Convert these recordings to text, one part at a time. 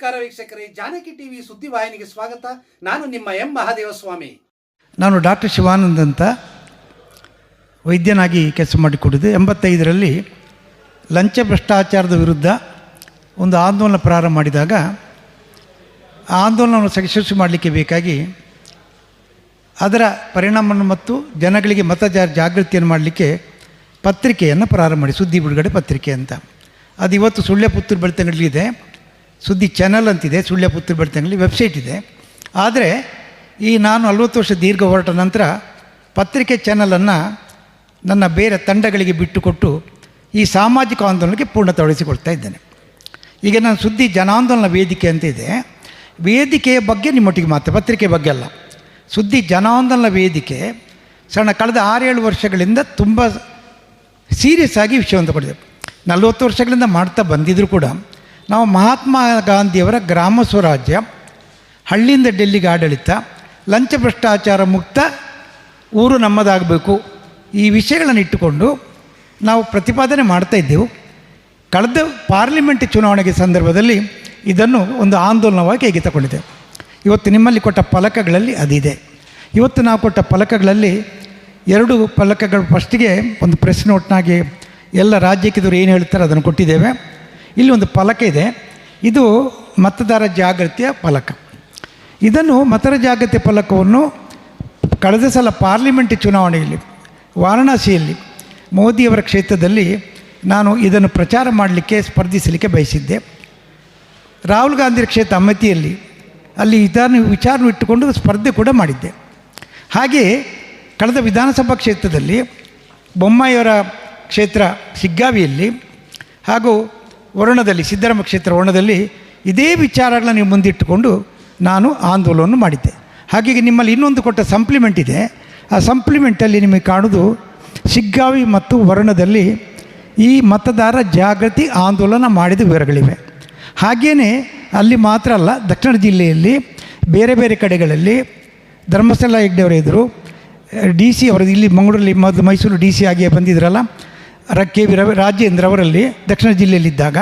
ನಮಸ್ಕಾರ ವೀಕ್ಷಕರೇ, ಜಾನಕಿ ಟಿವಿ ಸುದ್ದಿವಾಹಿನಿಗೆ ಸ್ವಾಗತ. ನಾನು ನಿಮ್ಮ ಎಂ ಮಹಾದೇವ ಸ್ವಾಮಿ ನಾನು ಡಾಕ್ಟರ್ ಶಿವಾನಂದ್ ಅಂತ ವೈದ್ಯನಾಗಿ ಕೆಲಸ ಮಾಡಿಕೊಟ್ಟಿದ್ದೆ. ಎಂಬತ್ತೈದರಲ್ಲಿ ಲಂಚ ಭ್ರಷ್ಟಾಚಾರದ ವಿರುದ್ಧ ಒಂದು ಆಂದೋಲನ ಪ್ರಾರಂಭ ಮಾಡಿದಾಗ ಆ ಆಂದೋಲನವನ್ನು ಯಶಸ್ವಿ ಮಾಡಲಿಕ್ಕೆ ಬೇಕಾಗಿ ಅದರ ಪರಿಣಾಮವನ್ನು ಮತ್ತು ಜನಗಳಿಗೆ ಮತ ಜಾಗೃತಿಯನ್ನು ಮಾಡಲಿಕ್ಕೆ ಪತ್ರಿಕೆಯನ್ನು ಪ್ರಾರಂಭ ಮಾಡಿ, ಸುದ್ದಿ ಬಿಡುಗಡೆ ಪತ್ರಿಕೆ ಅಂತ. ಅದು ಇವತ್ತು ಸುಳ್ಯ ಪುತ್ತೂರು ಬೆಳ್ತಂಗಡಲ್ಲಿದೆ ಸುದ್ದಿ ಚಾನಲ್ ಅಂತಿದೆ, ಸುಳ್ಯ ಪುತ್ರ ಬೆಳ್ತಂಗಡಿ ವೆಬ್ಸೈಟ್ ಇದೆ. ಆದರೆ ಈ ನಾನು ನಲವತ್ತು ವರ್ಷ ದೀರ್ಘ ಹೊರಟ ನಂತರ ಪತ್ರಿಕೆ ಚಾನಲನ್ನು ನನ್ನ ಬೇರೆ ತಂಡಗಳಿಗೆ ಬಿಟ್ಟುಕೊಟ್ಟು ಈ ಸಾಮಾಜಿಕ ಆಂದೋಲನಕ್ಕೆ ಪೂರ್ಣ ತೊಡಗಿಸಿಕೊಳ್ತಾ ಇದ್ದೇನೆ. ಈಗ ನಾನು ಸುದ್ದಿ ಜನಾಂದೋಲನ ವೇದಿಕೆ ಅಂತ ಇದೆ. ವೇದಿಕೆಯ ಬಗ್ಗೆ ನಿಮ್ಮೊಟ್ಟಿಗೆ ಮಾತು ಪತ್ರಿಕೆ ಬಗ್ಗೆ ಅಲ್ಲ. ಸುದ್ದಿ ಜನಾಂದೋಲನ ವೇದಿಕೆ ಸಣ್ಣ ಕಳೆದ ಆರೇಳು ವರ್ಷಗಳಿಂದ ತುಂಬ ಸೀರಿಯಸ್ ಆಗಿ ವಿಷಯವನ್ನು ಪಡೆದೆ ನಲವತ್ತು ವರ್ಷಗಳಿಂದ ಮಾಡ್ತಾ ಬಂದಿದ್ದರೂ ಕೂಡ ನಾವು ಮಹಾತ್ಮ ಗಾಂಧಿಯವರ ಗ್ರಾಮ ಸ್ವರಾಜ್ಯ, ಹಳ್ಳಿಯಿಂದ ಡೆಲ್ಲಿಗೆ ಆಡಳಿತ, ಲಂಚ ಭ್ರಷ್ಟಾಚಾರ ಮುಕ್ತ ಊರು ನಮ್ಮದಾಗಬೇಕು. ಈ ವಿಷಯಗಳನ್ನು ಇಟ್ಟುಕೊಂಡು ನಾವು ಪ್ರತಿಪಾದನೆ ಮಾಡ್ತಾ ಇದ್ದೆವು. ಕಳೆದ ಪಾರ್ಲಿಮೆಂಟ್ ಚುನಾವಣೆಗೆ ಸಂದರ್ಭದಲ್ಲಿ ಇದನ್ನು ಒಂದು ಆಂದೋಲನವಾಗಿ ಹೇಗೆ ತಗೊಂಡಿದ್ದೆವು ಇವತ್ತು ನಿಮ್ಮಲ್ಲಿ ಕೊಟ್ಟ ಫಲಕಗಳಲ್ಲಿ ಅದಿದೆ. ಇವತ್ತು ನಾವು ಕೊಟ್ಟ ಫಲಕಗಳಲ್ಲಿ ಎರಡು ಫಲಕಗಳು ಫಸ್ಟಿಗೆ ಒಂದು ಪ್ರೆಸ್ ನೋಟ್ನಾಗಿ ಎಲ್ಲ ರಾಜ್ಯಕ್ಕಿದ್ರು ಏನು ಹೇಳ್ತಾರೆ ಅದನ್ನು ಕೊಟ್ಟಿದ್ದೇವೆ. ಇಲ್ಲಿ ಒಂದು ಫಲಕ ಇದೆ. ಇದು ಮತದಾರ ಜಾಗೃತಿಯ ಫಲಕ. ಇದನ್ನು ಮತದಾರ ಜಾಗೃತಿ ಫಲಕವನ್ನು ಕಳೆದ ಸಲ ಪಾರ್ಲಿಮೆಂಟ್ ಚುನಾವಣೆಯಲ್ಲಿ, ವಾರಣಾಸಿಯಲ್ಲಿ, ಮೋದಿಯವರ ಕ್ಷೇತ್ರದಲ್ಲಿ ನಾನು ಇದನ್ನು ಪ್ರಚಾರ ಮಾಡಲಿಕ್ಕೆ, ಸ್ಪರ್ಧಿಸಲಿಕ್ಕೆ ಬಯಸಿದ್ದೆ. ರಾಹುಲ್ ಗಾಂಧಿ ಕ್ಷೇತ್ರ ಅಮ್ಮತಿಯಲ್ಲಿ ಅಲ್ಲಿ ಇದನ್ನು ವಿಚಾರ ಇಟ್ಟುಕೊಂಡು ಸ್ಪರ್ಧೆ ಕೂಡ ಮಾಡಿದ್ದೆ. ಹಾಗೆಯೇ ಕಳೆದ ವಿಧಾನಸಭಾ ಕ್ಷೇತ್ರದಲ್ಲಿ ಬೊಮ್ಮಾಯಿಯವರ ಕ್ಷೇತ್ರ, ಸಿಗ್ಗಾವಿಯಲ್ಲಿ ಹಾಗೂ ವರುಣದಲ್ಲಿ ಸಿದ್ದರಾಮ ಕ್ಷೇತ್ರ ವರ್ಣದಲ್ಲಿ ಇದೇ ವಿಚಾರಗಳನ್ನ ನೀವು ಮುಂದಿಟ್ಟುಕೊಂಡು ನಾನು ಆಂದೋಲನ ಮಾಡಿದ್ದೆ. ಹಾಗೆ ನಿಮ್ಮಲ್ಲಿ ಇನ್ನೊಂದು ಕೊಟ್ಟ ಸಂಪ್ಲಿಮೆಂಟ್ ಇದೆ. ಆ ಸಂಪ್ಲಿಮೆಂಟಲ್ಲಿ ನಿಮಗೆ ಕಾಣೋದು ಸಿಗ್ಗಾವಿ ಮತ್ತು ವರ್ಣದಲ್ಲಿ ಈ ಮತದಾರ ಜಾಗೃತಿ ಆಂದೋಲನ ಮಾಡಿದ ವಿವರಗಳಿವೆ. ಹಾಗೆಯೇ ಅಲ್ಲಿ ಮಾತ್ರ ಅಲ್ಲ, ದಕ್ಷಿಣ ಜಿಲ್ಲೆಯಲ್ಲಿ ಬೇರೆ ಬೇರೆ ಕಡೆಗಳಲ್ಲಿ ಧರ್ಮಸ್ಥಳ ಹೆಗ್ಡೆಯವರ ಡಿ ಸಿ ಅವರು ಇಲ್ಲಿ ಮಂಗಳೂರಲ್ಲಿ ಮೊದಲು ಮೈಸೂರು ಡಿ ಸಿ ಆಗಿ ಬಂದಿದ್ರಲ್ಲ ಕೆ ವಿ ರಾಜೇಂದ್ರ ಅವರಲ್ಲಿ ದಕ್ಷಿಣ ಜಿಲ್ಲೆಯಲ್ಲಿದ್ದಾಗ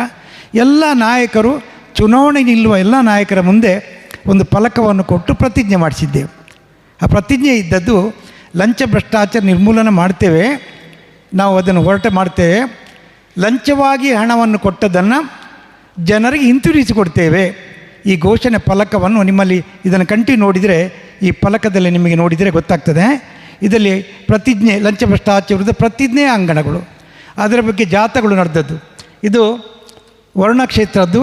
ಎಲ್ಲ ನಾಯಕರು ಚುನಾವಣೆ ನಿಲ್ಲುವ ಎಲ್ಲ ನಾಯಕರ ಮುಂದೆ ಒಂದು ಫಲಕವನ್ನು ಕೊಟ್ಟು ಪ್ರತಿಜ್ಞೆ ಮಾಡಿಸಿದ್ದೆವು. ಆ ಪ್ರತಿಜ್ಞೆ ಇದ್ದದ್ದು ಲಂಚ ಭ್ರಷ್ಟಾಚಾರ ನಿರ್ಮೂಲನೆ ಮಾಡ್ತೇವೆ, ನಾವು ಅದನ್ನು ಹೊರಟೆ ಮಾಡ್ತೇವೆ, ಲಂಚವಾಗಿ ಹಣವನ್ನು ಕೊಟ್ಟದನ್ನು ಜನರಿಗೆ ಹಿಂತಿರುಗಿಸಿಕೊಡ್ತೇವೆ. ಈ ಘೋಷಣೆ ಫಲಕವನ್ನು ನಿಮ್ಮಲ್ಲಿ ಇದನ್ನು ಕಂಟಿ ನೋಡಿದರೆ, ಈ ಫಲಕದಲ್ಲಿ ನಿಮಗೆ ನೋಡಿದರೆ ಗೊತ್ತಾಗ್ತದೆ. ಇದರಲ್ಲಿ ಪ್ರತಿಜ್ಞೆ, ಲಂಚ ಭ್ರಷ್ಟಾಚಾರದ ಪ್ರತಿಜ್ಞೆಯ ಪ್ರತಿಜ್ಞೆ ಅಂಗಣಗಳು. ಅದರ ಬಗ್ಗೆ ಜಾತಗಳು ನಡೆದದ್ದು. ಇದು ವರ್ಣಕ್ಷೇತ್ರದ್ದು.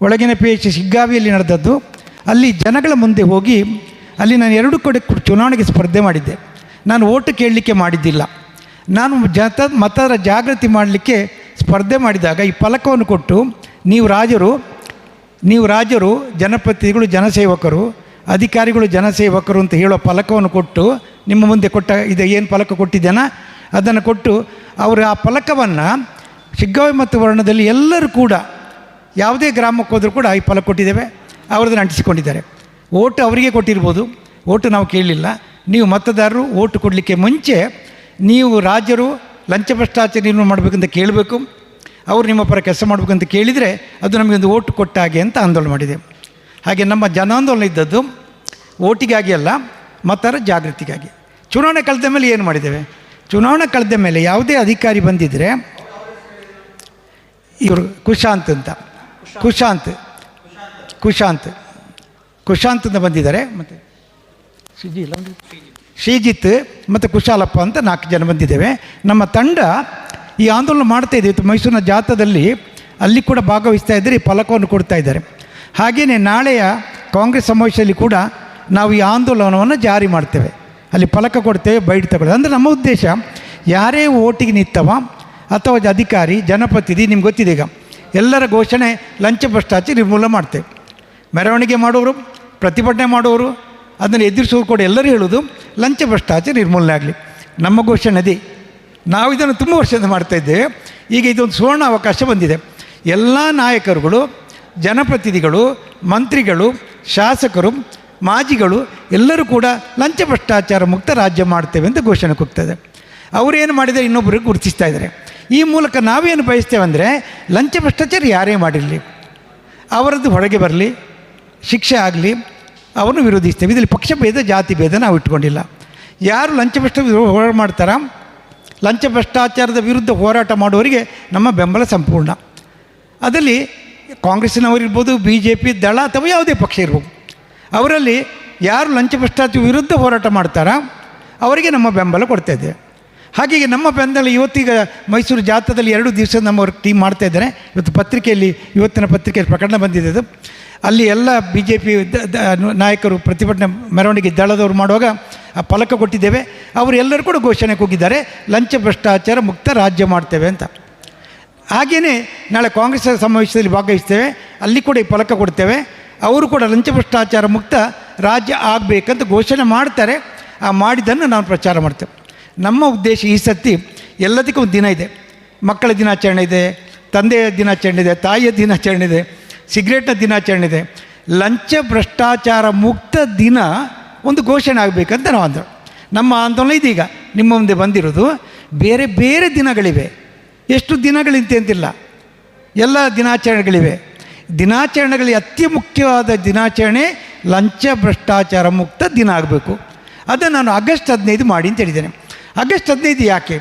ಒಳಗಿನ ಪಿ ಎಚ್ ಶಿಗ್ಗಾವಿಯಲ್ಲಿ ನಡೆದದ್ದು. ಅಲ್ಲಿ ಜನಗಳ ಮುಂದೆ ಹೋಗಿ ಅಲ್ಲಿ ನಾನು ಎರಡು ಕಡೆ ಚುನಾವಣೆಗೆ ಸ್ಪರ್ಧೆ ಮಾಡಿದ್ದೆ. ನಾನು ಓಟು ಕೇಳಲಿಕ್ಕೆ ಮಾಡಿದ್ದಿಲ್ಲ. ನಾನು ಜತ ಮತದ ಜಾಗೃತಿ ಮಾಡಲಿಕ್ಕೆ ಸ್ಪರ್ಧೆ ಮಾಡಿದಾಗ ಈ ಫಲಕವನ್ನು ಕೊಟ್ಟು ನೀವು ರಾಜರು ನೀವು ರಾಜರು, ಜನಪ್ರತಿನಿಧಿಗಳು, ಜನಸೇವಕರು, ಅಧಿಕಾರಿಗಳು, ಜನಸೇವಕರು ಅಂತ ಹೇಳೋ ಫಲಕವನ್ನು ಕೊಟ್ಟು ನಿಮ್ಮ ಮುಂದೆ ಕೊಟ್ಟ, ಇದು ಏನು ಫಲಕ ಕೊಟ್ಟಿದ್ದೇನ? ಅದನ್ನು ಕೊಟ್ಟು ಅವರು ಆ ಫಲಕವನ್ನು ಶಿಗ್ಗಾವಿ ಮತ್ತು ವರ್ಣದಲ್ಲಿ ಎಲ್ಲರೂ ಕೂಡ ಯಾವುದೇ ಗ್ರಾಮಕ್ಕೆ ಹೋದರೂ ಕೂಡ ಈ ಫಲಕ ಕೊಟ್ಟಿದ್ದೇವೆ. ಅವ್ರದನ್ನು ಅಂಟಿಸಿಕೊಂಡಿದ್ದಾರೆ. ಓಟು ಅವರಿಗೆ ಕೊಟ್ಟಿರ್ಬೋದು. ಓಟು ನಾವು ಕೇಳಲಿಲ್ಲ. ನೀವು ಮತದಾರರು ಓಟು ಕೊಡಲಿಕ್ಕೆ ಮುಂಚೆ ನೀವು ರಾಜರು ಲಂಚ ಭ್ರಷ್ಟಾಚಾರ ಮಾಡಬೇಕಂತ ಕೇಳಬೇಕು. ಅವರು ನಿಮ್ಮ ಪರ ಕೆಲಸ ಮಾಡಬೇಕಂತ ಕೇಳಿದರೆ ಅದು ನಮಗೆ ಒಂದು ಓಟು ಕೊಟ್ಟ ಹಾಗೆ ಅಂತ ಆಂದೋಲನ ಮಾಡಿದೆ. ಹಾಗೆ ನಮ್ಮ ಜನಾಂದೋಲನ ಇದ್ದದ್ದು ಓಟಿಗಾಗಿ ಅಲ್ಲ ಮತರ ಜಾಗೃತಿಗಾಗಿ. ಚುನಾವಣೆ ಕಲಿತ ಮೇಲೆ ಏನು ಮಾಡಿದ್ದೇವೆ? ಚುನಾವಣೆ ಕಳೆದ ಮೇಲೆ ಯಾವುದೇ ಅಧಿಕಾರಿ ಬಂದಿದ್ದರೆ ಇವರು ಕುಶಾಂತ್ ಅಂತ. ಕುಶಾಂತ್. ಕುಶಾಂತ್. ಕುಶಾಂತ್ ಅಂತ ಬಂದಿದ್ದಾರೆ. ಮತ್ತು ಇಲ್ಲ ಶ್ರೀಜಿತ್ ಮತ್ತು ಕುಶಾಲಪ್ಪ ಅಂತ ನಾಲ್ಕು ಜನ ಬಂದಿದ್ದೇವೆ. ನಮ್ಮ ತಂಡ ಈ ಆಂದೋಲನ ಮಾಡ್ತಾ ಮೈಸೂರಿನ ಜಾಥಾದಲ್ಲಿ ಅಲ್ಲಿ ಕೂಡ ಭಾಗವಹಿಸ್ತಾ ಇದ್ದರೆ. ಈ ಫಲಕವನ್ನು ಕೊಡ್ತಾ ಇದ್ದಾರೆ. ಹಾಗೆಯೇ ನಾಳೆಯ ಕಾಂಗ್ರೆಸ್ ಸಮಾವೇಶದಲ್ಲಿ ಕೂಡ ನಾವು ಈ ಆಂದೋಲನವನ್ನು ಜಾರಿ ಮಾಡ್ತೇವೆ. ಅಲ್ಲಿ ಫಲಕ ಕೊಡ್ತೇವೆ ಬೈಟ್ ತಗೊಳ್ಳೋದು. ಅಂದರೆ ನಮ್ಮ ಉದ್ದೇಶ, ಯಾರೇ ಓಟಿಗೆ ನಿಂತವ ಅಥವಾ ಅಧಿಕಾರಿ, ಜನಪ್ರತಿನಿಧಿ, ನಿಮ್ಗೆ ಗೊತ್ತಿದೆ ಈಗ, ಎಲ್ಲರ ಘೋಷಣೆ ಲಂಚ ಭ್ರಷ್ಟಾಚಾರ ನಿರ್ಮೂಲ ಮಾಡ್ತೇವೆ. ಮೆರವಣಿಗೆ ಮಾಡೋರು, ಪ್ರತಿಭಟನೆ ಮಾಡೋರು, ಅದನ್ನು ಎದುರಿಸೋರು ಕೂಡ ಎಲ್ಲರೂ ಹೇಳೋದು, ಲಂಚ ಭ್ರಷ್ಟಾಚಾರ ನಿರ್ಮೂಲನೆ ಆಗಲಿ. ನಮ್ಮ ಘೋಷಣೆ ಅದೇ. ನಾವು ಇದನ್ನು ತುಂಬ ವರ್ಷದಿಂದ ಮಾಡ್ತಾ ಇದ್ದೇವೆ. ಈಗ ಇದೊಂದು ಸುವರ್ಣ ಅವಕಾಶ ಬಂದಿದೆ. ಎಲ್ಲ ನಾಯಕರುಗಳು, ಜನಪ್ರತಿನಿಧಿಗಳು, ಮಂತ್ರಿಗಳು, ಶಾಸಕರು ಮಾಜಿಗಳು ಎಲ್ಲರೂ ಕೂಡ ಲಂಚ ಭ್ರಷ್ಟಾಚಾರ ಮುಕ್ತ ರಾಜ್ಯ ಮಾಡ್ತೇವೆ ಅಂತ ಘೋಷಣೆ ಕೊಡ್ತದೆ ಅವರೇನು ಮಾಡಿದರೆ ಇನ್ನೊಬ್ಬರಿಗೆ ಗುರುತಿಸ್ತಾ ಇದ್ದಾರೆ. ಈ ಮೂಲಕ ನಾವೇನು ಬಯಸ್ತೇವೆ ಅಂದರೆ ಲಂಚ ಭ್ರಷ್ಟಾಚಾರ ಯಾರೇ ಮಾಡಿರಲಿ, ಅವರದ್ದು ಹೊರಗೆ ಬರಲಿ, ಶಿಕ್ಷೆ ಆಗಲಿ, ಅವರನ್ನು ವಿರೋಧಿಸ್ತೇವೆ. ಇದರಲ್ಲಿ ಪಕ್ಷ ಭೇದ, ಜಾತಿ ಭೇದ ನಾವು ಇಟ್ಕೊಂಡಿಲ್ಲ. ಯಾರು ಲಂಚ ಭ್ರಷ್ಟ ಹೋರಾಟ ಮಾಡ್ತಾರ? ಲಂಚ ಭ್ರಷ್ಟಾಚಾರದ ವಿರುದ್ಧ ಹೋರಾಟ ಮಾಡುವವರಿಗೆ ನಮ್ಮ ಬೆಂಬಲ ಸಂಪೂರ್ಣ. ಅದರಲ್ಲಿ ಕಾಂಗ್ರೆಸ್ಸಿನವರಿರ್ಬೋದು ಬಿ ಜೆ ಪಿ ದಳ ಅಥವಾ ಯಾವುದೇ ಪಕ್ಷ ಇರ್ಬೋದು. ಅವರಲ್ಲಿ ಯಾರು ಲಂಚ ಭ್ರಷ್ಟಾಚಾರ ವಿರುದ್ಧ ಹೋರಾಟ ಮಾಡ್ತಾರೋ, ಅವರಿಗೆ ನಮ್ಮ ಬೆಂಬಲ ಕೊಡ್ತಾ ಇದ್ದೇವೆ ಹಾಗಾಗಿ ನಮ್ಮ ಬೆಂಬಲ ಇವತ್ತೀಗ ಮೈಸೂರು ಜಾಥಾದಲ್ಲಿ ಎರಡು ದಿವಸ ನಮ್ಮ ಟೀಮ್ ಮಾಡ್ತಾ ಇದ್ದಾರೆ. ಇವತ್ತು ಪತ್ರಿಕೆಯಲ್ಲಿ, ಇವತ್ತಿನ ಪತ್ರಿಕೆಯಲ್ಲಿ ಪ್ರಕರಣ ಬಂದಿದೆ ಅದು. ಅಲ್ಲಿ ಎಲ್ಲ ಬಿ ಜೆ ಪಿ ನಾಯಕರು ಪ್ರತಿಭಟನೆ ಮೆರವಣಿಗೆ ದಳದವರು ಮಾಡುವಾಗ ಆ ಫಲಕ ಕೊಟ್ಟಿದ್ದೇವೆ. ಅವರು ಎಲ್ಲರೂ ಕೂಡ ಘೋಷಣೆ ಕೂಗಿದ್ದಾರೆ ಲಂಚ ಭ್ರಷ್ಟಾಚಾರ ಮುಕ್ತ ರಾಜ್ಯ ಮಾಡ್ತೇವೆ ಅಂತ. ಹಾಗೆಯೇ ನಾಳೆ ಕಾಂಗ್ರೆಸ್ ಸಮಾವೇಶದಲ್ಲಿ ಭಾಗವಹಿಸ್ತೇವೆ, ಅಲ್ಲಿ ಕೂಡ ಈ ಫಲಕ ಕೊಡ್ತೇವೆ. ಅವರು ಕೂಡ ಲಂಚ ಭ್ರಷ್ಟಾಚಾರ ಮುಕ್ತ ರಾಜ್ಯ ಆಗಬೇಕಂತ ಘೋಷಣೆ ಮಾಡ್ತಾರೆ. ಆ ಮಾಡಿದ್ದನ್ನು ನಾವು ಪ್ರಚಾರ ಮಾಡ್ತೇವೆ ನಮ್ಮ ಉದ್ದೇಶ ಈ ಸತಿ ಎಲ್ಲದಕ್ಕೂ ಒಂದು ದಿನ ಇದೆ. ಮಕ್ಕಳ ದಿನಾಚರಣೆ ಇದೆ, ತಂದೆಯ ದಿನಾಚರಣೆ ಇದೆ, ತಾಯಿಯ ದಿನಾಚರಣೆ ಇದೆ, ಸಿಗರೇಟ್ನ ದಿನಾಚರಣೆ ಇದೆ. ಲಂಚ ಭ್ರಷ್ಟಾಚಾರ ಮುಕ್ತ ದಿನ ಒಂದು ಘೋಷಣೆ ಆಗಬೇಕಂತ ನಾವು ಅಂದರು ನಮ್ಮ ಆಂದೋಲನ ಇದೀಗ, ನಿಮ್ಮ ಮುಂದೆ ಬಂದಿರೋದು ಬೇರೆ ಬೇರೆ ದಿನಗಳಿವೆ. ಎಷ್ಟು ದಿನಗಳಿಂತೆ ಅಂತಿಲ್ಲ ಎಲ್ಲ ದಿನಾಚರಣೆಗಳಿವೆ. ದಿನಾಚರಣೆಗಳಿಗೆ ಅತಿ ಮುಖ್ಯವಾದ ದಿನಾಚರಣೆ ಲಂಚ ಭ್ರಷ್ಟಾಚಾರ ಮುಕ್ತ ದಿನ ಆಗಬೇಕು. ಅದನ್ನು ನಾನು ಆಗಸ್ಟ್ ಹದಿನೈದು ಮಾಡಿ ಅಂತ ಹೇಳಿದ್ದೇನೆ. ಆಗಸ್ಟ್ ಹದಿನೈದು ಯಾಕೆ?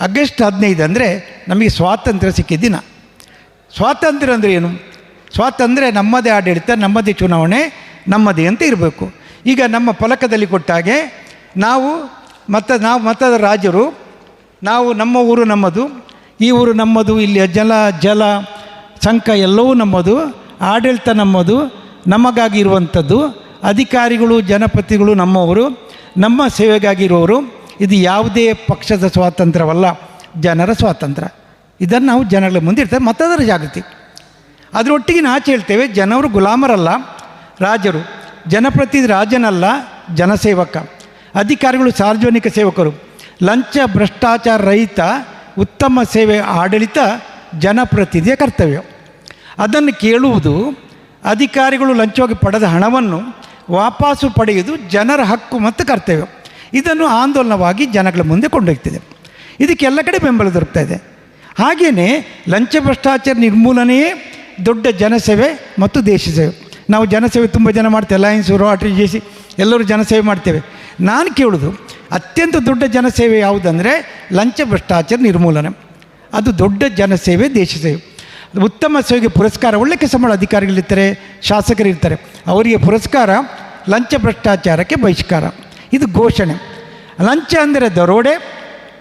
ಆಗಸ್ಟ್ ಹದಿನೈದು ಅಂದರೆ ನಮಗೆ ಸ್ವಾತಂತ್ರ್ಯ ಸಿಕ್ಕಿದ ದಿನ. ಸ್ವಾತಂತ್ರ್ಯ ಅಂದರೆ ಏನು? ಸ್ವಾತಂತ್ರ್ಯ ನಮ್ಮದೇ ಆಡಳಿತ, ನಮ್ಮದೇ ಚುನಾವಣೆ, ನಮ್ಮದೇ ಅಂತ ಇರಬೇಕು. ಈಗ ನಮ್ಮ ಫಲಕದಲ್ಲಿ ಕೊಟ್ಟಾಗೆ ನಾವು ಮತ, ನಾವು ಮತದ ರಾಜರು, ನಾವು ನಮ್ಮ ಊರು ನಮ್ಮದು, ಈ ಊರು ನಮ್ಮದು, ಇಲ್ಲಿ ಜಲ ಜಲ ಸಂಕ ಎಲ್ಲವೂ ನಮ್ಮದು, ಆಡಳಿತ ನಮ್ಮದು, ನಮಗಾಗಿ ಇರುವಂಥದ್ದು, ಅಧಿಕಾರಿಗಳು ಜನಪತಿಗಳು ನಮ್ಮವರು, ನಮ್ಮ ಸೇವೆಗಾಗಿರುವವರು ಇದು ಯಾವುದೇ ಪಕ್ಷದ ಸ್ವಾತಂತ್ರ್ಯವಲ್ಲ, ಜನರ ಸ್ವಾತಂತ್ರ್ಯ. ಇದನ್ನು ನಾವು ಜನಗಳ ಮುಂದೆ ಇರ್ತೇವೆ ಜಾಗೃತಿ. ಅದರೊಟ್ಟಿಗೆ ಆಚೆ ಹೇಳ್ತೇವೆ, ಜನರು ಗುಲಾಮರಲ್ಲ, ರಾಜರು. ಜನಪ್ರತಿ ರಾಜನಲ್ಲ, ಜನಸೇವಕ. ಅಧಿಕಾರಿಗಳು ಸಾರ್ವಜನಿಕ ಸೇವಕರು. ಲಂಚ, ಭ್ರಷ್ಟಾಚಾರ ರಹಿತ, ಉತ್ತಮ ಸೇವೆ ಆಡಳಿತ ಜನಪ್ರತಿನಿಧಿಯ ಕರ್ತವ್ಯ. ಅದನ್ನು ಕೇಳುವುದು ಅಧಿಕಾರಿಗಳು ಲಂಚವಾಗಿ ಪಡೆದ ಹಣವನ್ನು ವಾಪಸ್ಸು ಪಡೆಯುವುದು ಜನರ ಹಕ್ಕು ಮತ್ತು ಕರ್ತವ್ಯ. ಇದನ್ನು ಆಂದೋಲನವಾಗಿ ಜನಗಳ ಮುಂದೆ ಕೊಂಡೊಯ್ತಿದೆ ಇದಕ್ಕೆ ಎಲ್ಲ ಕಡೆ ಬೆಂಬಲ ದೊರಕ್ತಾ ಇದೆ. ಹಾಗೆಯೇ ಲಂಚ ಭ್ರಷ್ಟಾಚಾರ ನಿರ್ಮೂಲನೆಯೇ ದೊಡ್ಡ ಜನಸೇವೆ ಮತ್ತು ದೇಶ ಸೇವೆ. ನಾವು ಜನಸೇವೆ ತುಂಬ ಜನ ಮಾಡ್ತೇವೆ. ಅಲಯನ್ಸ್ ರೋಟರಿ ಜೆ ಎಲ್ಲರೂ ಜನಸೇವೆ ಮಾಡ್ತೇವೆ. ನಾನು ಕೇಳೋದು ಅತ್ಯಂತ ದೊಡ್ಡ ಜನಸೇವೆ ಯಾವುದಂದರೆ ಲಂಚ ಭ್ರಷ್ಟಾಚಾರ ನಿರ್ಮೂಲನೆ. ಅದು ದೊಡ್ಡ ಜನಸೇವೆ, ದೇಶ ಸೇವೆ. ಉತ್ತಮ ಸೇವೆಗೆ ಪುರಸ್ಕಾರ, ಒಳ್ಳೆ ಕೆಲಸ ಮಾಡೋ ಅಧಿಕಾರಿಗಳಿರ್ತಾರೆ, ಶಾಸಕರಿರ್ತಾರೆ. ಅವರಿಗೆ ಪುರಸ್ಕಾರ, ಲಂಚ ಭ್ರಷ್ಟಾಚಾರಕ್ಕೆ ಬಹಿಷ್ಕಾರ. ಇದು ಘೋಷಣೆ. ಲಂಚ ಅಂದರೆ ದರೋಡೆ,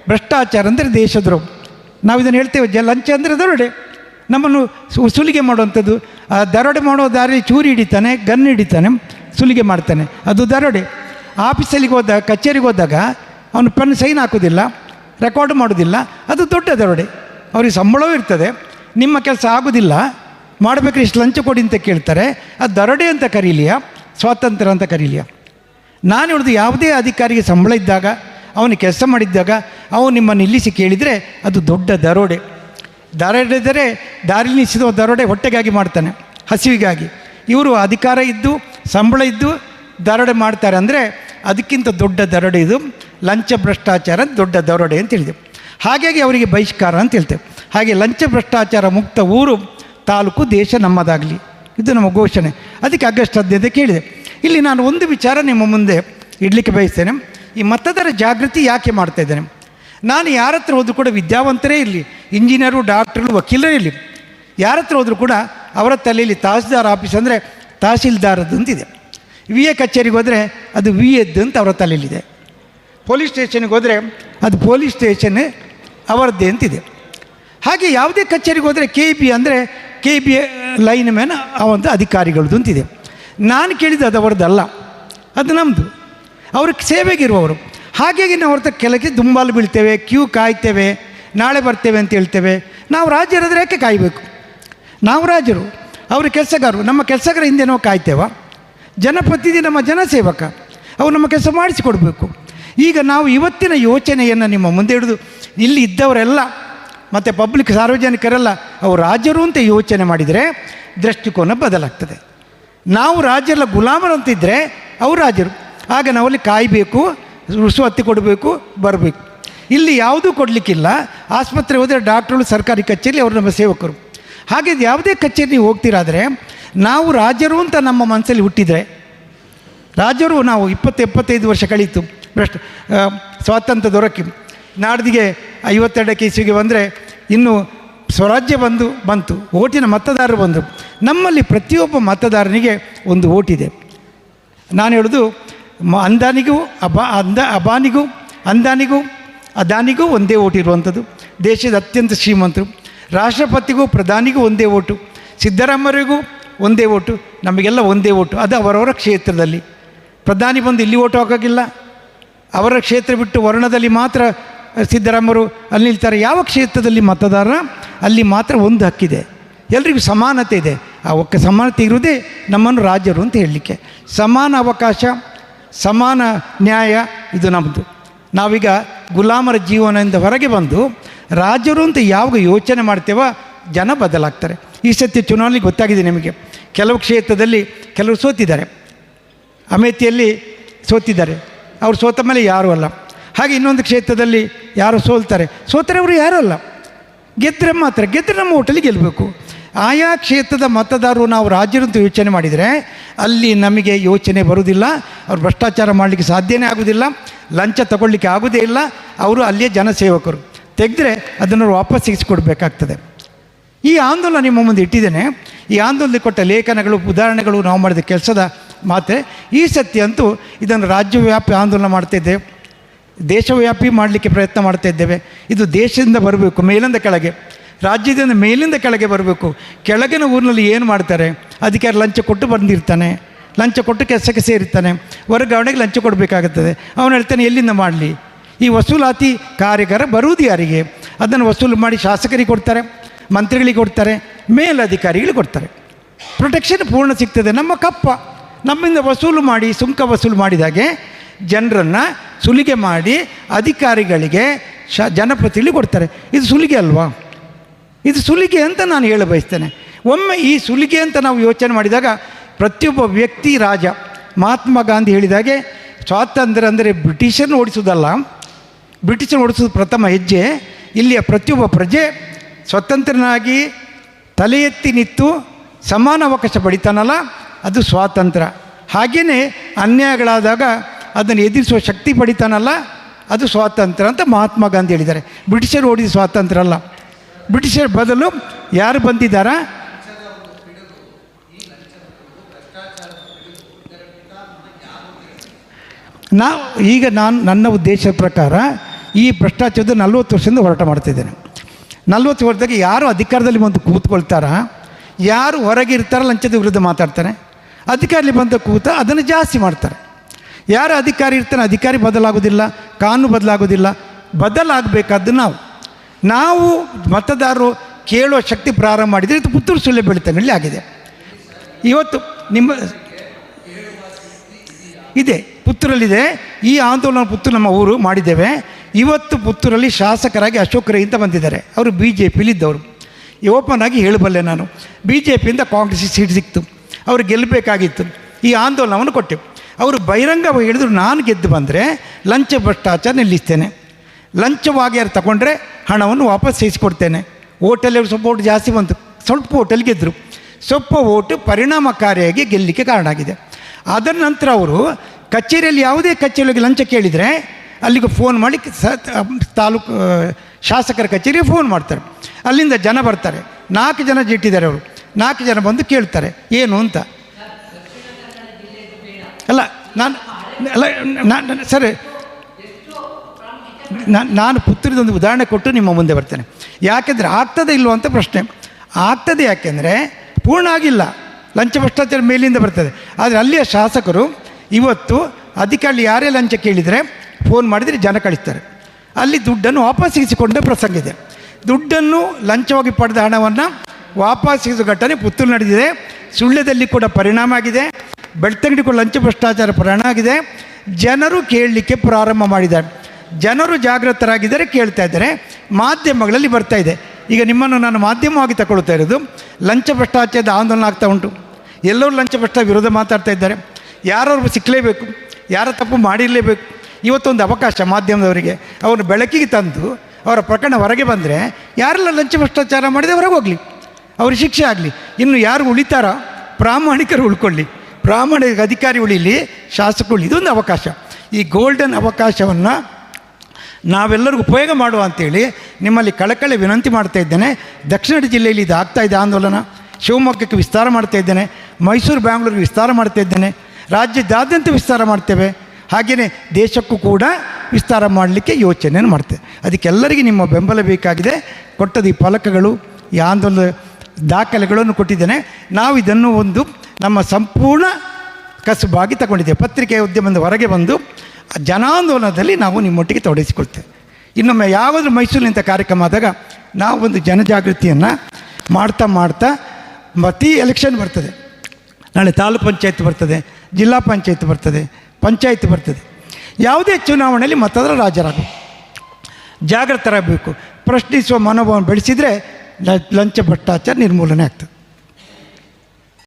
ಭ್ರಷ್ಟಾಚಾರ ಅಂದರೆ ದೇಶದ್ರೋಹ. ನಾವು ಇದನ್ನು ಹೇಳ್ತೇವೆ, ಜ ಲಂಚ ಅಂದರೆ ದರೋಡೆ. ನಮ್ಮನ್ನು ಸುಲಿಗೆ ಮಾಡುವಂಥದ್ದು. ಆ ದರೋಡೆ ಮಾಡೋ ದಾರಿ ಚೂರಿ ಹಿಡಿತಾನೆ, ಗನ್ ಹಿಡಿತಾನೆ, ಸುಲಿಗೆ ಮಾಡ್ತಾನೆ. ಅದು ದರೋಡೆ. ಆಫೀಸಲ್ಲಿಗೆ ಹೋದಾಗ, ಕಚೇರಿಗೆ ಹೋದಾಗ, ಅವನು ಪೆನ್ ಸೈನ್ ಹಾಕೋದಿಲ್ಲ ರೆಕಾರ್ಡ್ ಮಾಡೋದಿಲ್ಲ. ಅದು ದೊಡ್ಡ ದರೋಡೆ ಅವ್ರಿಗೆ ಸಂಬಳವೂ ಇರ್ತದೆ. ನಿಮ್ಮ ಕೆಲಸ ಆಗೋದಿಲ್ಲ. ಮಾಡಬೇಕಾದ್ರೆ ಇಷ್ಟು ಲಂಚ ಕೊಡಿ ಅಂತ ಕೇಳ್ತಾರೆ. ಅದು ದರೋಡೆ ಅಂತ ಕರೀಲಿಯಾ? ಸ್ವಾತಂತ್ರ್ಯ ಅಂತ ಕರೀಲಿಯಾ? ನಾನು ಹೇಳಿದ ಯಾವುದೇ ಅಧಿಕಾರಿಗೆ ಸಂಬಳ ಇದ್ದಾಗ, ಅವನು ಕೆಲಸ ಮಾಡಿದ್ದಾಗ, ಅವನು ನಿಮ್ಮನ್ನು ನಿಲ್ಲಿಸಿ ಕೇಳಿದರೆ ಅದು ದೊಡ್ಡ ದರೋಡೆ. ದರೋಡೆದರೆ ದಾರಿ ನಿಲ್ಲಿಸಿದ ದರೋಡೆ ಹೊಟ್ಟೆಗಾಗಿ ಮಾಡ್ತಾನೆ, ಹಸಿವಿಗಾಗಿ. ಇವರು ಅಧಿಕಾರ ಇದ್ದು, ಸಂಬಳ ಇದ್ದು ದರೋಡೆ ಮಾಡ್ತಾರೆ ಅಂದರೆ ಅದಕ್ಕಿಂತ ದೊಡ್ಡ ದರೋಡೆ ಇದು. ಲಂಚ ಭ್ರಷ್ಟಾಚಾರ ದೊಡ್ಡ ದರೋಡೆ ಅಂತ ಹೇಳಿದೆ. ಹಾಗಾಗಿ ಅವರಿಗೆ ಬಹಿಷ್ಕಾರ ಅಂತ ಹೇಳ್ತೇವೆ ಹಾಗೆ ಲಂಚ ಭ್ರಷ್ಟಾಚಾರ ಮುಕ್ತ ಊರು, ತಾಲೂಕು, ದೇಶ ನಮ್ಮದಾಗಲಿ. ಇದು ನಮ್ಮ ಘೋಷಣೆ. ಅದಕ್ಕೆ ಆಗಸ್ಟ್ ಹದಿನೈದು ಕೇಳಿದೆ ಇಲ್ಲಿ ನಾನು ಒಂದು ವಿಚಾರ ನಿಮ್ಮ ಮುಂದೆ ಇಡಲಿಕ್ಕೆ ಬಯಸ್ತೇನೆ. ಈ ಮತದಾರ ಜಾಗೃತಿ ಯಾಕೆ ಮಾಡ್ತಾ ಇದ್ದೇನೆ? ನಾನು ಯಾರ ಹತ್ರ ಹೋದರೂ ಕೂಡ ವಿದ್ಯಾವಂತರೇ ಇರಲಿ, ಇಂಜಿನಿಯರು ಡಾಕ್ಟ್ರು ವಕೀಲರೇ ಇರಲಿ. ಯಾರ ಹತ್ರ ಹೋದರೂ ಕೂಡ ಅವರ ತಲೆಯಲ್ಲಿ ತಹಸೀಲ್ದಾರ್ ಆಫೀಸ್ ಅಂದರೆ ತಹಸೀಲ್ದಾರದ್ದು ಅಂತಿದೆ ವಿ ಎ ಕಚೇರಿಗೆ ಹೋದರೆ ಅದು ವಿ ಎದ್ದು ಅಂತ ಅವರ ತಲೆಯಲ್ಲಿದೆ. ಪೊಲೀಸ್ ಸ್ಟೇಷನ್ಗೆ ಹೋದರೆ ಅದು ಪೊಲೀಸ್ ಸ್ಟೇಷನ್ ಅವರದ್ದೇ ಅಂತಿದೆ. ಹಾಗೆ ಯಾವುದೇ ಕಚೇರಿಗೆ ಹೋದರೆ ಕೆ ಬಿ ಅಂದರೆ ಕೆ ಬಿ ಲೈನ್ ಮ್ಯಾನ್ ಒಂದು ಅಧಿಕಾರಿಗಳದ್ದು ಅಂತಿದೆ. ನಾನು ಕೇಳಿದ್ದು ಅದು ಅವರದ್ದಲ್ಲ ಅದು ನಮ್ಮದು ಅವ್ರ ಸೇವೆಗಿರುವವರು ಹಾಗಾಗಿ ನಾವು ಅವ್ರ ಕೆಲಕ್ಕೆ ದುಂಬಾಲು ಬೀಳ್ತೇವೆ, ಕ್ಯೂ ಕಾಯ್ತೇವೆ, ನಾಳೆ ಬರ್ತೇವೆ ಅಂತ ಹೇಳ್ತೇವೆ. ನಾವು ರಾಜರಾದರೆ ಯಾಕೆ ಕಾಯಬೇಕು? ನಾವು ರಾಜರು, ಅವರು ಕೆಲಸಗಾರರು, ನಮ್ಮ ಕೆಲಸಗಾರ ಹಿಂದೆ ನಾವು ಕಾಯ್ತೇವ. ಜನಪ್ರತಿನಿಧಿ ನಮ್ಮ ಜನಸೇವಕ. ಅವು ನಮ್ಮ ಕೆಲಸ ಮಾಡಿಸಿಕೊಡಬೇಕು. ಈಗ ನಾವು ಇವತ್ತಿನ ಯೋಚನೆಯನ್ನು ನಿಮ್ಮ ಮುಂದೆ ಹಿಡಿದು ಇಲ್ಲಿ ಇದ್ದವರೆಲ್ಲ, ಮತ್ತು ಪಬ್ಲಿಕ್ ಸಾರ್ವಜನಿಕರೆಲ್ಲ ಅವು ರಾಜರು ಅಂತ ಯೋಚನೆ ಮಾಡಿದರೆ ದೃಷ್ಟಿಕೋನ ಬದಲಾಗ್ತದೆ. ನಾವು ರಾಜರಲ್ಲ ಗುಲಾಮರು ಅಂತಿದ್ದರೆ ಅವು ರಾಜರು. ಆಗ ನಾವಲ್ಲಿ ಕಾಯಬೇಕು ಹತ್ತಿ ಕೊಡಬೇಕು, ಬರಬೇಕು. ಇಲ್ಲಿ ಯಾವುದೂ ಕೊಡಲಿಕ್ಕಿಲ್ಲ. ಆಸ್ಪತ್ರೆ ಹೋದರೆ ಡಾಕ್ಟ್ರು ಸರ್ಕಾರಿ ಕಚೇರಿ, ಅವರು ನಮ್ಮ ಸೇವಕರು. ಹಾಗೆ ಯಾವುದೇ ಕಚೇರಿ ನೀವು ಹೋಗ್ತೀರಾದರೆ ನಾವು ರಾಜರು ಅಂತ ನಮ್ಮ ಮನಸ್ಸಲ್ಲಿ ಹುಟ್ಟಿದರೆ, ರಾಜರು ನಾವು ಇಪ್ಪತ್ತು ಎಪ್ಪತ್ತೈದು ವರ್ಷ ಕಳೀತು. ಭ್ರಷ್ಟ ಸ್ವಾತಂತ್ರ್ಯ ದೊರಕಿ. ನಾಡ್ದಿಗೆ ಐವತ್ತೆರಡಕ್ಕೆ ಇಸ್ವಿಗೆ ಬಂದರೆ ಇನ್ನು ಸ್ವರಾಜ್ಯ ಬಂದು, ಬಂತು. ಓಟಿನ ಮತದಾರರು ಬಂದರು. ನಮ್ಮಲ್ಲಿ ಪ್ರತಿಯೊಬ್ಬ ಮತದಾರನಿಗೆ ಒಂದು ಓಟಿದೆ. ನಾನು ಹೇಳೋದು, ಮ, ಅಂದಾನಿಗೂ, ಅಬಾ, ಅಂದ, ಅಬಾನಿಗೂ, ಅಂದಾನಿಗೂ, ಅದಾನಿಗೂ ಒಂದೇ ಓಟಿರುವಂಥದ್ದು ದೇಶದ ಅತ್ಯಂತ ಶ್ರೀಮಂತರು. ರಾಷ್ಟ್ರಪತಿಗೂ, ಪ್ರಧಾನಿಗೂ ಒಂದೇ ಓಟು. ಸಿದ್ದರಾಮಯ್ಯರಿಗೂ ಒಂದೇ ಓಟು, ನಮಗೆಲ್ಲ ಒಂದೇ ಓಟು. ಅದು ಅವರವರ ಕ್ಷೇತ್ರದಲ್ಲಿ. ಪ್ರಧಾನಿ ಬಂದು ಇಲ್ಲಿ ಓಟು ಹಾಕೋಕ್ಕಿಲ್ಲ. ಅವರ ಕ್ಷೇತ್ರ ಬಿಟ್ಟು ವರ್ಣದಲ್ಲಿ ಮಾತ್ರ ಸಿದ್ದರಾಮರು ಅಲ್ಲಿ ನಿಲ್ತಾರೆ. ಯಾವ ಕ್ಷೇತ್ರದಲ್ಲಿ ಮತದಾರ ಅಲ್ಲಿ ಮಾತ್ರ ಒಂದು ಹಕ್ಕಿದೆ. ಎಲ್ರಿಗೂ ಸಮಾನತೆ ಇದೆ. ಆ ಒಕ್ಕ ಸಮಾನತೆ ಇರುವುದೇ ನಮ್ಮನ್ನು ರಾಜರು ಅಂತ ಹೇಳಲಿಕ್ಕೆ. ಸಮಾನ ಅವಕಾಶ, ಸಮಾನ ನ್ಯಾಯ, ಇದು ನಮ್ಮದು ನಾವೀಗ ಗುಲಾಮರ ಜೀವನದಿಂದ ಹೊರಗೆ ಬಂದು ರಾಜರು ಅಂತ ಯಾವಾಗ ಯೋಚನೆ ಮಾಡ್ತೇವೋ ಜನ ಬದಲಾಗ್ತಾರೆ. ಈ ಸತಿ ಚುನಾವಣೆಗೆ ಗೊತ್ತಾಗಿದೆ ನಿಮಗೆ. ಕೆಲವು ಕ್ಷೇತ್ರದಲ್ಲಿ ಕೆಲವರು ಸೋತಿದ್ದಾರೆ. ಅಮೇಥಿಯಲ್ಲಿ ಸೋತಿದ್ದಾರೆ. ಅವರು ಸೋತ ಮೇಲೆ ಯಾರೂ ಅಲ್ಲ. ಹಾಗೆ ಇನ್ನೊಂದು ಕ್ಷೇತ್ರದಲ್ಲಿ ಯಾರು ಸೋಲ್ತಾರೆ? ಸೋತರೆ ಅವರು ಯಾರೂ ಅಲ್ಲ. ಗೆದ್ದರೆ ಮಾತ್ರ. ಗೆದ್ದರೆ ನಮ್ಮ ಓಟಲ್ಲಿ ಗೆಲ್ಲಬೇಕು ಆಯಾ ಕ್ಷೇತ್ರದ ಮತದಾರರು ನಾವು ರಾಜ್ಯರಂತ ಯೋಚನೆ ಮಾಡಿದರೆ ಅಲ್ಲಿ ನಮಗೆ ಯೋಚನೆ ಬರುವುದಿಲ್ಲ. ಅವರು ಭ್ರಷ್ಟಾಚಾರ ಮಾಡಲಿಕ್ಕೆ ಸಾಧ್ಯನೇ ಆಗೋದಿಲ್ಲ ಲಂಚ ತಗೊಳ್ಳಿಕ್ಕೆ ಆಗೋದೇ ಇಲ್ಲ. ಅವರು ಅಲ್ಲಿಯೇ ಜನಸೇವಕರು. ತೆಗೆದ್ರೆ ಅದನ್ನು ವಾಪಸ್ ಸಿಗಿಸ್ಕೊಡ್ಬೇಕಾಗ್ತದೆ ಈ ಆಂದೋಲನ ನಿಮ್ಮ ಮುಂದೆ ಇಟ್ಟಿದ್ದೇನೆ. ಈ ಆಂದೋಲನದಲ್ಲಿ ಕೊಟ್ಟ ಲೇಖನಗಳು, ಉದಾಹರಣೆಗಳು ನಾವು ಮಾಡಿದ ಕೆಲಸದ ಮಾತೆ ಈ ಸತ್ಯ ಅಂತೂ ಇದನ್ನು ರಾಜ್ಯವ್ಯಾಪಿ ಆಂದೋಲನ ಮಾಡ್ತಿದ್ದೆ ದೇಶವ್ಯಾಪಿ ಮಾಡಲಿಕ್ಕೆ ಪ್ರಯತ್ನ ಮಾಡ್ತಾ ಇದ್ದೇವೆ. ಇದು ದೇಶದಿಂದ ಬರಬೇಕು, ಮೇಲಿಂದ ಕೆಳಗೆ. ರಾಜ್ಯದಿಂದ ಮೇಲಿಂದ ಕೆಳಗೆ ಬರಬೇಕು. ಕೆಳಗಿನ ಊರಿನಲ್ಲಿ ಏನು ಮಾಡ್ತಾರೆ? ಅಧಿಕಾರಿ ಲಂಚ ಕೊಟ್ಟು ಬಂದಿರ್ತಾನೆ. ಲಂಚ ಕೊಟ್ಟು ಕೆಲಸಕ್ಕೆ ಸೇರಿರ್ತಾನೆ. ವರ್ಗಾವಣೆಗೆ ಲಂಚ ಕೊಡಬೇಕಾಗುತ್ತದೆ. ಅವನು ಹೇಳ್ತಾನೆ, ಎಲ್ಲಿಂದ ಮಾಡಲಿ? ಈ ವಸೂಲಾತಿ ಕಾರ್ಯಗಾರ ಬರುವುದು ಯಾರಿಗೆ? ಅದನ್ನು ವಸೂಲು ಮಾಡಿ ಶಾಸಕರಿಗೆ ಕೊಡ್ತಾರೆ. ಮಂತ್ರಿಗಳಿಗೆ ಕೊಡ್ತಾರೆ, ಮೇಲಧಿಕಾರಿಗಳಿಗೆ ಕೊಡ್ತಾರೆ. ಪ್ರೊಟೆಕ್ಷನ್ ಪೂರ್ಣ ಸಿಗ್ತದೆ. ನಮ್ಮ ಕಪ್ಪ ನಮ್ಮಿಂದ ವಸೂಲು ಮಾಡಿ, ಸುಂಕ ವಸೂಲು ಮಾಡಿದಾಗೆ ಜನರನ್ನು ಸುಲಿಗೆ ಮಾಡಿ ಅಧಿಕಾರಿಗಳಿಗೆ ಶ ಜನಪ್ರತಿನಿಧಿ ಕೊಡ್ತಾರೆ. ಇದು ಸುಲಿಗೆ ಅಲ್ವಾ? ಇದು ಸುಲಿಗೆ ಅಂತ ನಾನು ಹೇಳ ಬಯಸ್ತೇನೆ. ಒಮ್ಮೆ ಈ ಸುಲಿಗೆ ಅಂತ ನಾವು ಯೋಚನೆ ಮಾಡಿದಾಗ ಪ್ರತಿಯೊಬ್ಬ ವ್ಯಕ್ತಿ ರಾಜ, ಮಹಾತ್ಮ ಗಾಂಧಿ ಹೇಳಿದಾಗೆ ಸ್ವಾತಂತ್ರ್ಯ ಅಂದರೆ ಬ್ರಿಟಿಷರನ್ನು ಓಡಿಸೋದಲ್ಲ ಬ್ರಿಟಿಷರನ್ನು ಓಡಿಸೋದು ಪ್ರಥಮ ಹೆಜ್ಜೆ. ಇಲ್ಲಿಯ ಪ್ರತಿಯೊಬ್ಬ ಪ್ರಜೆ ಸ್ವತಂತ್ರನಾಗಿ ತಲೆ ಎತ್ತಿ ನಿಂತು ಸಮಾನ ಅವಕಾಶ ಪಡಿತಾನಲ್ಲ, ಅದು ಸ್ವಾತಂತ್ರ್ಯ. ಹಾಗೆಯೇ ಅನ್ಯಾಯಗಳಾದಾಗ ಅದನ್ನು ಎದುರಿಸುವ ಶಕ್ತಿ ಪಡಿತಾನಲ್ಲ, ಅದು ಸ್ವಾತಂತ್ರ್ಯ ಅಂತ ಮಹಾತ್ಮ ಗಾಂಧಿ ಹೇಳಿದ್ದಾರೆ. ಬ್ರಿಟಿಷರು ಓಡಿದ ಸ್ವಾತಂತ್ರ್ಯ ಅಲ್ಲ. ಬ್ರಿಟಿಷರ ಬದಲು ಯಾರು ಬಂದಿದ್ದಾರಾ? ನಾವು ಈಗ ನಾನು ನನ್ನ ಉದ್ದೇಶದ ಪ್ರಕಾರ ಈ ಭ್ರಷ್ಟಾಚಾರದ ನಲ್ವತ್ತು ವರ್ಷದಿಂದ ಹೋರಾಟ ಮಾಡ್ತಿದ್ದೇನೆ. ನಲ್ವತ್ತು ವರ್ಷದಾಗ ಯಾರು ಅಧಿಕಾರದಲ್ಲಿ ಬಂದು ಕೂತ್ಕೊಳ್ತಾರ? ಯಾರು ಹೊರಗೆ ಲಂಚದ ವಿರುದ್ಧ ಮಾತಾಡ್ತಾರೆ. ಅಧಿಕಾರಿ ಬಂದ ಕೂತ ಅದನ್ನು ಜಾಸ್ತಿ ಮಾಡ್ತಾರೆ. ಯಾರು ಅಧಿಕಾರಿ ಇರ್ತಾನೆ, ಅಧಿಕಾರಿ ಬದಲಾಗೋದಿಲ್ಲ, ಕಾನೂನು ಬದಲಾಗೋದಿಲ್ಲ, ಬದಲಾಗಬೇಕಾದ್ದು ನಾವು. ನಾವು ಮತದಾರರು ಕೇಳುವ ಶಕ್ತಿ ಪ್ರಾರಂಭ ಮಾಡಿದರೆ ಇದು ಪುತ್ತೂರು ಸುಳ್ಳೆ ಬೆಳಿತಾನಲ್ಲಿ ಆಗಿದೆ. ಇವತ್ತು ನಿಮ್ಮ ಇದೆ, ಪುತ್ತೂರಲ್ಲಿದೆ. ಈ ಆಂದೋಲನ ಪುತ್ತೂರು ನಮ್ಮ ಊರು ಮಾಡಿದ್ದೇವೆ. ಇವತ್ತು ಪುತ್ತೂರಲ್ಲಿ ಶಾಸಕರಾಗಿ ಅಶೋಕ್ ರೈ ಅಂತ ಬಂದಿದ್ದಾರೆ. ಅವರು ಬಿ ಜೆ ಪಿಲಿದ್ದವರು ಓಪನ್ ಆಗಿ ಹೇಳಬಲ್ಲೆ ನಾನು. ಬಿ ಜೆ ಪಿಯಿಂದ ಕಾಂಗ್ರೆಸ್ ಸೀಟ್ ಸಿಕ್ತು. ಅವರು ಗೆಲ್ಲಬೇಕಾಗಿತ್ತು. ಈ ಆಂದೋಲನವನ್ನು ಕೊಟ್ಟೆವು. ಅವರು ಬಹಿರಂಗವಾಗಿ ಹೇಳಿದ್ರು, ನಾನು ಗೆದ್ದು ಬಂದರೆ ಲಂಚ ಭ್ರಷ್ಟಾಚಾರ ನಿಲ್ಲಿಸ್ತೇನೆ. ಲಂಚವಾಗಿ ಯಾರು ತಗೊಂಡ್ರೆ ಹಣವನ್ನು ವಾಪಸ್ ಸೇರಿಸಿಕೊಡ್ತೇನೆ. ಓಟಲ್ಲಿ ಓಟ್ ಜಾಸ್ತಿ ಬಂತು. ಸ್ವಲ್ಪ ಓಟಲ್ಲಿ ಗೆದ್ದರು ಸ್ವಲ್ಪ ಓಟು ಪರಿಣಾಮಕಾರಿಯಾಗಿ ಗೆಲ್ಲಲಿಕ್ಕೆ ಕಾರಣ ಆಗಿದೆ. ಅದರ ನಂತರ ಅವರು ಕಚೇರಿಯಲ್ಲಿ ಯಾವುದೇ ಕಚೇರಿಯಲ್ಲಿ ಲಂಚ ಕೇಳಿದರೆ ಅಲ್ಲಿಗೆ ಫೋನ್ ಮಾಡಿ ಸ, ತಾಲೂಕು ಶಾಸಕರ ಕಚೇರಿಗೆ ಫೋನ್ ಮಾಡ್ತಾರೆ. ಅಲ್ಲಿಂದ ಜನ ಬರ್ತಾರೆ. ನಾಲ್ಕು ಜನ ಜಿಟ್ಟಿದ್ದಾರೆ ಅವರು. ನಾಲ್ಕು ಜನ ಬಂದು ಕೇಳ್ತಾರೆ, ಏನು ಅಂತ. ಅಲ್ಲ, ನಾನು ಅಲ್ಲ, ನಾನು ಸರಿ, ನಾನು ನಾನು ಪುತ್ತೂರಿದೊಂದು ಉದಾಹರಣೆ ಕೊಟ್ಟು ನಿಮ್ಮ ಮುಂದೆ ಬರ್ತೇನೆ. ಯಾಕೆಂದರೆ ಆಗ್ತದೆ ಇಲ್ವೋ ಅಂತ ಪ್ರಶ್ನೆ. ಆಗ್ತದೆ ಯಾಕೆಂದರೆ ಪೂರ್ಣ ಆಗಿಲ್ಲ. ಲಂಚ ಭ್ರಷ್ಟಾಚಾರ ಮೇಲಿಂದ ಬರ್ತದೆ. ಆದರೆ ಅಲ್ಲಿಯ ಶಾಸಕರು ಇವತ್ತು ಅಧಿಕಾರಿ ಯಾರೇ ಲಂಚ ಕೇಳಿದರೆ ಫೋನ್ ಮಾಡಿದರೆ ಜನ ಕಳಿಸ್ತಾರೆ. ಅಲ್ಲಿ ದುಡ್ಡನ್ನು ವಾಪಸ್ ಸಿಗಿಸಿಕೊಂಡ ಪ್ರಸಂಗ ಇದೆ. ದುಡ್ಡನ್ನು ಲಂಚವಾಗಿ ಪಡೆದ ಹಣವನ್ನು ವಾಪಸ್ ಘಟನೆ ಪುತ್ತೂರು ನಡೆದಿದೆ. ಸುಳ್ಳ್ಯದಲ್ಲಿ ಕೂಡ ಪರಿಣಾಮ ಆಗಿದೆ. ಬೆಳ್ತಂಗಡಿ ಕೂಡ ಲಂಚ ಭ್ರಷ್ಟಾಚಾರ ಪರಿಣಾಮ ಆಗಿದೆ. ಜನರು ಕೇಳಲಿಕ್ಕೆ ಪ್ರಾರಂಭ ಮಾಡಿದ್ದಾರೆ. ಜನರು ಜಾಗೃತರಾಗಿದ್ದರೆ, ಕೇಳ್ತಾ ಇದ್ದಾರೆ. ಮಾಧ್ಯಮಗಳಲ್ಲಿ ಬರ್ತಾ ಇದೆ. ಈಗ ನಿಮ್ಮನ್ನು ನಾನು ಮಾಧ್ಯಮವಾಗಿ ತಗೊಳ್ತಾ ಇರೋದು, ಲಂಚ ಭ್ರಷ್ಟಾಚಾರದ ಆಂದೋಲನ ಆಗ್ತಾ ಉಂಟು. ಎಲ್ಲರೂ ಲಂಚ ಭ್ರಷ್ಟ ವಿರೋಧ ಮಾತಾಡ್ತಾ ಇದ್ದಾರೆ. ಯಾರವ್ರಿಗೂ ಸಿಕ್ಕಲೇಬೇಕು ಯಾರ ತಪ್ಪು ಮಾಡಿರಲೇಬೇಕು? ಇವತ್ತೊಂದು ಅವಕಾಶ ಮಾಧ್ಯಮದವರಿಗೆ. ಅವ್ರನ್ನ ಬೆಳಕಿಗೆ ತಂದು ಅವರ ಪ್ರಕರಣ ಹೊರಗೆ ಬಂದರೆ ಯಾರೆಲ್ಲ ಲಂಚ ಭ್ರಷ್ಟಾಚಾರ ಮಾಡಿದೆ ಹೊರಗೆ ಹೋಗಲಿ. ಅವ್ರ ಶಿಕ್ಷೆ ಆಗಲಿ. ಇನ್ನು ಯಾರು ಉಳಿತಾರೋ? ಪ್ರಾಮಾಣಿಕರು ಉಳ್ಕೊಳ್ಳಿ. ಪ್ರಾಮಾಣಿಕ ಅಧಿಕಾರಿ ಉಳಿಲಿ, ಶಾಸಕರು ಇದೊಂದು ಅವಕಾಶ. ಈ ಗೋಲ್ಡನ್ ಅವಕಾಶವನ್ನು ನಾವೆಲ್ಲರಿಗೂ ಉಪಯೋಗ ಮಾಡುವ ಅಂತೇಳಿ ನಿಮ್ಮಲ್ಲಿ ಕಳಕಳಿ ವಿನಂತಿ ಮಾಡ್ತಾ ಇದ್ದೇನೆ. ದಕ್ಷಿಣ ಜಿಲ್ಲೆಯಲ್ಲಿ ಇದು ಆಗ್ತಾ ಇದೆ ಆಂದೋಲನ. ಶಿವಮೊಗ್ಗಕ್ಕೆ ವಿಸ್ತಾರ ಮಾಡ್ತಾ ಇದ್ದೇನೆ. ಮೈಸೂರು, ಬ್ಯಾಂಗ್ಳೂರಿಗೆ ವಿಸ್ತಾರ ಮಾಡ್ತಾ ಇದ್ದೇನೆ. ರಾಜ್ಯದಾದ್ಯಂತ ವಿಸ್ತಾರ ಮಾಡ್ತೇವೆ. ಹಾಗೆಯೇ ದೇಶಕ್ಕೂ ಕೂಡ ವಿಸ್ತಾರ ಮಾಡಲಿಕ್ಕೆ ಯೋಚನೆಯನ್ನು ಮಾಡ್ತೇವೆ ಅದಕ್ಕೆಲ್ಲರಿಗೆ ನಿಮ್ಮ ಬೆಂಬಲ ಬೇಕಾಗಿದೆ. ಕೊಟ್ಟದ ಈ ಫಲಕಗಳು, ಈ ಆಂದೋಲನ ದಾಖಲೆಗಳನ್ನು ಕೊಟ್ಟಿದ್ದೇನೆ. ನಾವು ಇದನ್ನು ಒಂದು ನಮ್ಮ ಸಂಪೂರ್ಣ ಕಸುಬಾಗಿ ತಗೊಂಡಿದ್ದೇವೆ. ಪತ್ರಿಕೆ ಉದ್ಯಮದ ಹೊರಗೆ ಬಂದು ಜನಾಂದೋಲನದಲ್ಲಿ ನಾವು ನಿಮ್ಮೊಟ್ಟಿಗೆ ತೊಡಗಿಸಿಕೊಳ್ತೇವೆ. ಇನ್ನೊಮ್ಮೆ ಯಾವಾದರೂ ಮೈಸೂರಿನಿಂದ ಕಾರ್ಯಕ್ರಮ ಆದಾಗ ನಾವು ಒಂದು ಜನಜಾಗೃತಿಯನ್ನು ಮಾಡ್ತಾ ಮಾಡ್ತಾ ಪ್ರತಿ ಎಲೆಕ್ಷನ್ ಬರ್ತದೆ. ನಾಳೆ ತಾಲೂಕು ಪಂಚಾಯತ್ ಬರ್ತದೆ, ಜಿಲ್ಲಾ ಪಂಚಾಯತ್ ಬರ್ತದೆ ಪಂಚಾಯತ್ ಬರ್ತದೆ. ಯಾವುದೇ ಚುನಾವಣೆಯಲ್ಲಿ ಮತದಾರ ರಾಜರಾಗಬೇಕು. ಜಾಗೃತರಾಗಬೇಕು ಪ್ರಶ್ನಿಸುವ ಮನೋಭಾವ ಬೆಳೆಸಿದರೆ ಲಂಚ ಭ್ರಷ್ಟಾಚಾರ ನಿರ್ಮೂಲನೆ ಆಗ್ತದೆ.